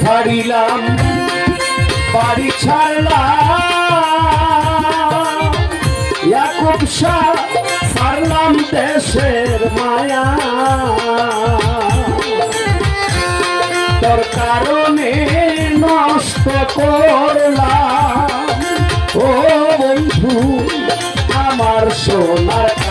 ছাড়িলাম বাড়ি ছাড়লাম। ছাড়লাম দেশের মায়া। তোর কারণে নষ্ট করলাম। ও বন্ধু আমার সোনার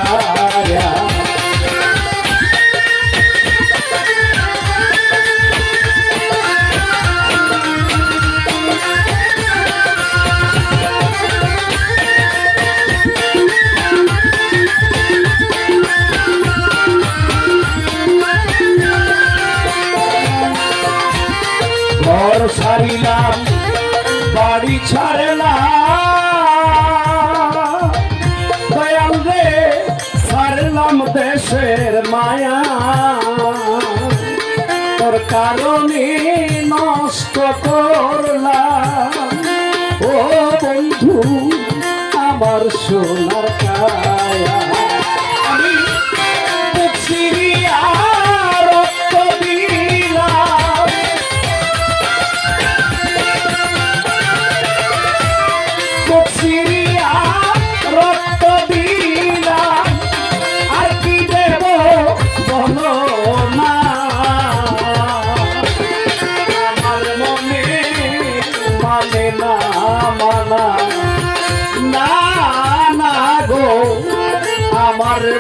কারণে নষ্ট করলাম। ও বন্ধু আমার সোনার কায়া।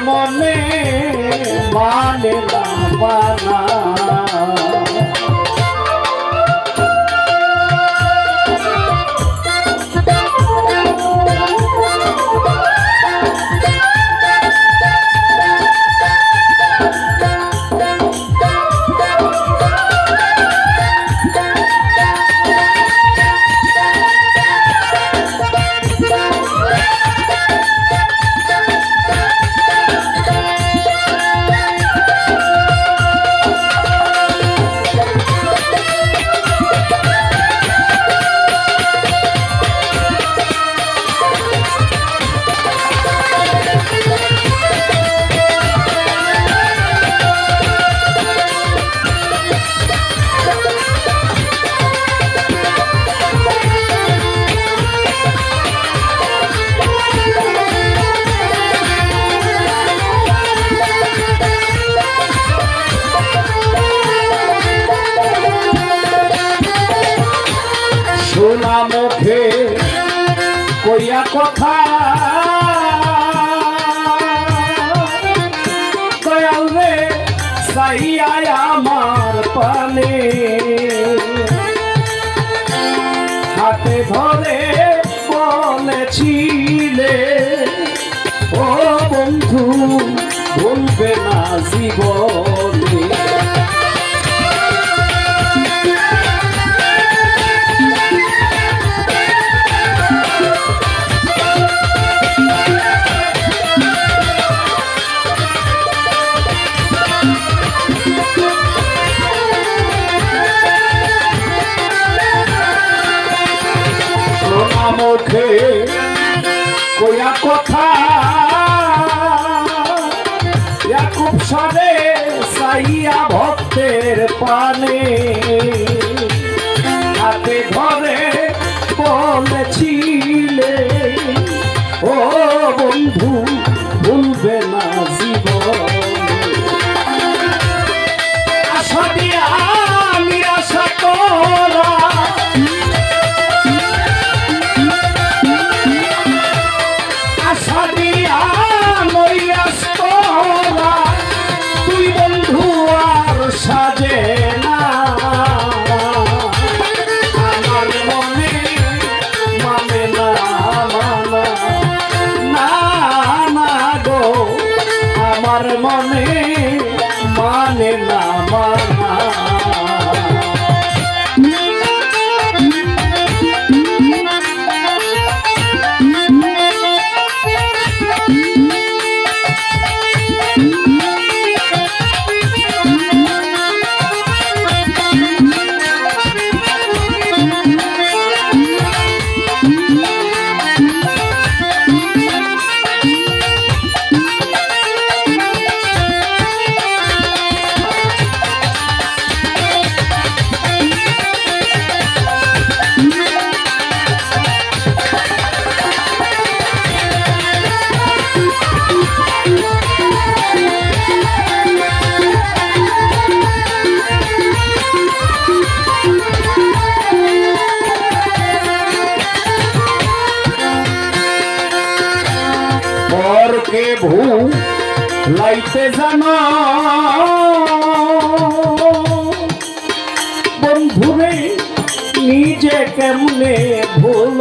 মনে মানে না কথা দয়াল রে সাইয়া আমার পানে হাতে ধরে বলেছিলে ও বন্ধু ভুলবে না জীবনে মুখে কইয়া কথা। খুব সরে সাইয়া ভক্তের পানে মানে লাইতে জানো? বন্ধুরে নিজে কেমনে ভুল?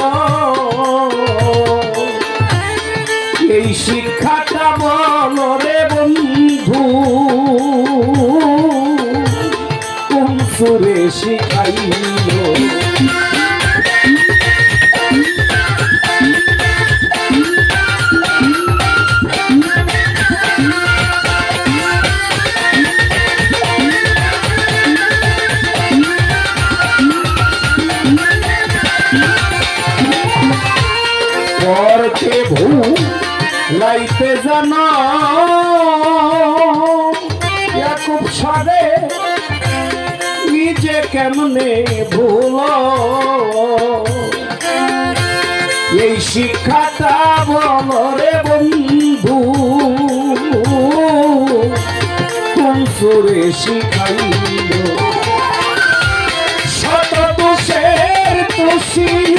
এই শিক্ষাটা বল রে বন্ধু। কোন সুরে শিখাইল? পরকে ভূ লাইতে জানো। খুব সারে নিজে কেমনে ভুল। এই শিক্ষাটা বল রে বন্ধু, কোন সুরে শিখাইল? শত দোষের তুষিও